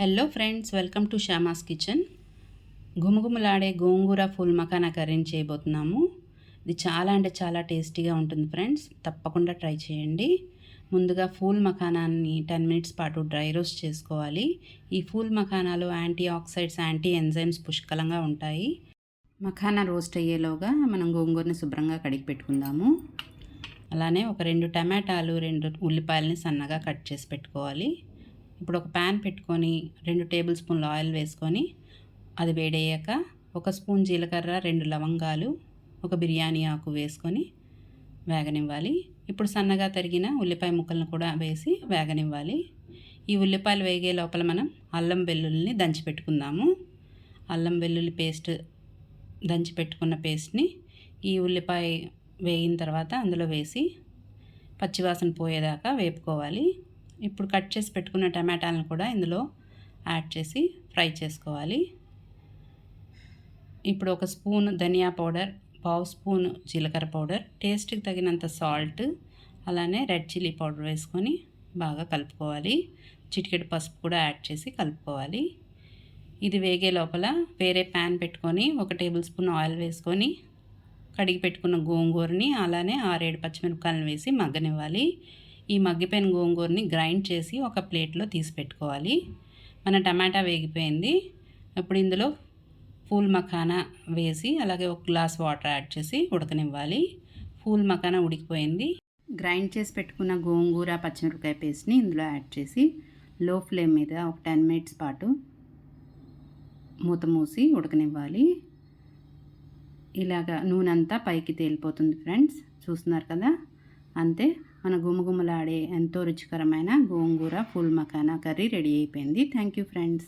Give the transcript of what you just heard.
Hello friends welcome to Shyama's kitchen గుమగుమలాడే గోంగూర ఫుల్ మకానా కర్రీని చేయబోతున్నాము. ఇది చాలా అంటే చాలా టేస్టీగా ఉంటుంది ఫ్రెండ్స్ తప్పకుండా ట్రై చేయండి. ముందుగా ఫూల్ మకానాన్ని టెన్ మినిట్స్ పాటు డ్రై రోస్ట్ చేసుకోవాలి. ఈ ఫూల్ మకానాలో యాంటీ ఆక్సైడ్స్ యాంటీ ఎంజైమ్స్ పుష్కలంగా ఉంటాయి. మఖానా రోస్ట్ అయ్యేలోగా మనం గోంగూరని శుభ్రంగా కడిగి పెట్టుకుందాము. అలానే ఒక రెండు టమాటాలు రెండు ఉల్లిపాయలని సన్నగా కట్ చేసి పెట్టుకోవాలి. ఇప్పుడు ఒక ప్యాన్ పెట్టుకొని రెండు టేబుల్ స్పూన్లు ఆయిల్ వేసుకొని అది వేడయ్యాక ఒక స్పూన్ జీలకర్ర రెండు లవంగాలు ఒక బిర్యానీ ఆకు వేసుకొని వేగనివ్వాలి. ఇప్పుడు సన్నగా తరిగిన ఉల్లిపాయ ముక్కలను కూడా వేసి వేగనివ్వాలి. ఈ ఉల్లిపాయలు వేగే లోపల మనం అల్లం వెల్లుల్లిని దంచి పెట్టుకుందాము. అల్లం వెల్లుల్లి పేస్ట్ దంచి పెట్టుకున్న పేస్ట్ని ఈ ఉల్లిపాయ వేగిన తర్వాత అందులో వేసి పచ్చివాసన పోయేదాకా వేపుకోవాలి. ఇప్పుడు కట్ చేసి పెట్టుకున్న టమాటాలను కూడా ఇందులో యాడ్ చేసి ఫ్రై చేసుకోవాలి. ఇప్పుడు ఒక స్పూన్ ధనియా పౌడర్ పావు స్పూన్ జీలకర్ర పౌడర్ టేస్ట్కి తగినంత సాల్ట్ అలానే రెడ్ చిల్లీ పౌడర్ వేసుకొని బాగా కలుపుకోవాలి. చిటికెడు పసుపు కూడా యాడ్ చేసి కలుపుకోవాలి. ఇది వేగే లోపల వేరే ప్యాన్ పెట్టుకొని ఒక టేబుల్ స్పూన్ ఆయిల్ వేసుకొని కడిగి పెట్టుకున్న గోంగూరని అలానే ఆరేడు పచ్చిమిరపకాయలను వేసి మగ్గనివ్వాలి. ఈ మగ్గిపోయిన గోంగూరని గ్రైండ్ చేసి ఒక ప్లేట్లో తీసి పెట్టుకోవాలి. మన టమాటా వేగిపోయింది. ఇప్పుడు ఇందులో ఫూల్ మఖానా వేసి అలాగే ఒక గ్లాస్ వాటర్ యాడ్ చేసి ఉడకనివ్వాలి. ఫూల్ మఖానా ఉడికిపోయింది. గ్రైండ్ చేసి పెట్టుకున్న గోంగూర పచ్చిమిరపకాయ పేస్ట్ని ఇందులో యాడ్ చేసి లో ఫ్లేమ్ మీద ఒక టెన్ మినిట్స్ పాటు మూత మూసి ఉడకనివ్వాలి. ఇలాగ నూనె అంతా పైకి తేలిపోతుంది ఫ్రెండ్స్. చూస్తున్నారు కదా? అంతే. మన గుమగుమలాడే ఎంతో రుచికరమైన గోంగూర ఫుల్ మకానా కర్రీ రెడీ అయిపోయింది. Thank you friends.